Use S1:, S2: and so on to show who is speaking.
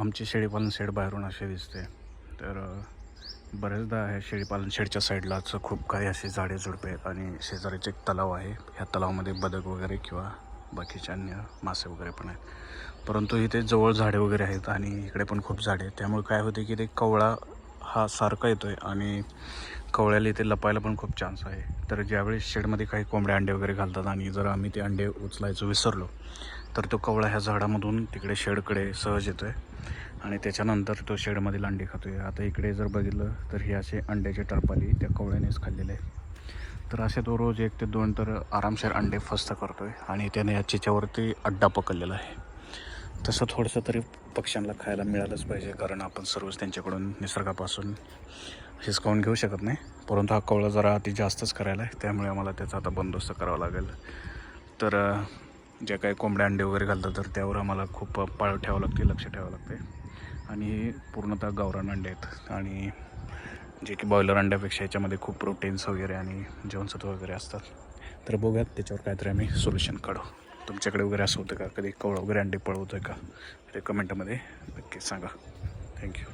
S1: आमची शेळीपालन शेड बाहेरून असे दिसते. तर बरेचदा ह्या शेळीपालन शेडच्या साईडलाच खूप काही असे झाडे झुडपे आहेत आणि शेजारीच एक तलाव आहे. ह्या तलावामध्ये बदक वगैरे किंवा बाकीचे अन्य मासे वगैरे पण आहेत. परंतु इथे जवळ झाडे वगैरे आहेत आणि इकडे पण खूप झाडे आहेत. त्यामुळे काय होते की ते कवळा हा सारखा येतो आहे आणि कवळ्याला इथे लपायला पण खूप चान्स आहे. तर ज्यावेळी शेडमध्ये काही कोंबड्या अंडे वगैरे घालतात आणि जर आम्ही ते अंडे उचलायचं विसरलो तर तो कवळा ह्या झाडामधून तिकडे शेडकडे सहज येतो आहे आणि त्याच्यानंतर तो शेडमधील अंडी खातो आहे आता इकडे जर बघितलं तर हे असे अंड्याचे टरपाली त्या कवळ्यानेच खाल्लेले आहे तर असे तो रोज एक ते दोन तर आरामशीर अंडे फस्त करतो आहे आणि त्याने या चिच्यावरती अड्डा पकडलेला आहे. तसं थोडंसं तरी पक्ष्यांना खायला मिळालंच पाहिजे कारण आपण सर्वच त्यांच्याकडून निसर्गापासून हिसकावून घेऊ शकत नाही. परंतु हा कवळा जरा अति जास्तच करायला आहे त्यामुळे आम्हाला त्याचा आता बंदोबस्त करावा लागेल. तर ज्या जे काही कोंबड्या अंडे वगैरे घालतात तर त्यावर आम्हाला खूप पाळ ठेवावं लागते लक्ष ठेवावं लागते. आणि हे पूर्णतः गावरान अंडे आहेत. आणि जे की बॉयलर अंड्यापेक्षा याच्यामध्ये खूप प्रोटीन्स वगैरे आणि जीवनसत्व वगैरे असतात. तर बघूयात त्याच्यावर काहीतरी आम्ही सोल्युशन काढू. तुमच्याकडे वगैरे असं होतं का? कधी कवळं वगैरे अंडे पळवतं का? ते कमेंटमध्ये नक्की सांगा. थँक्यू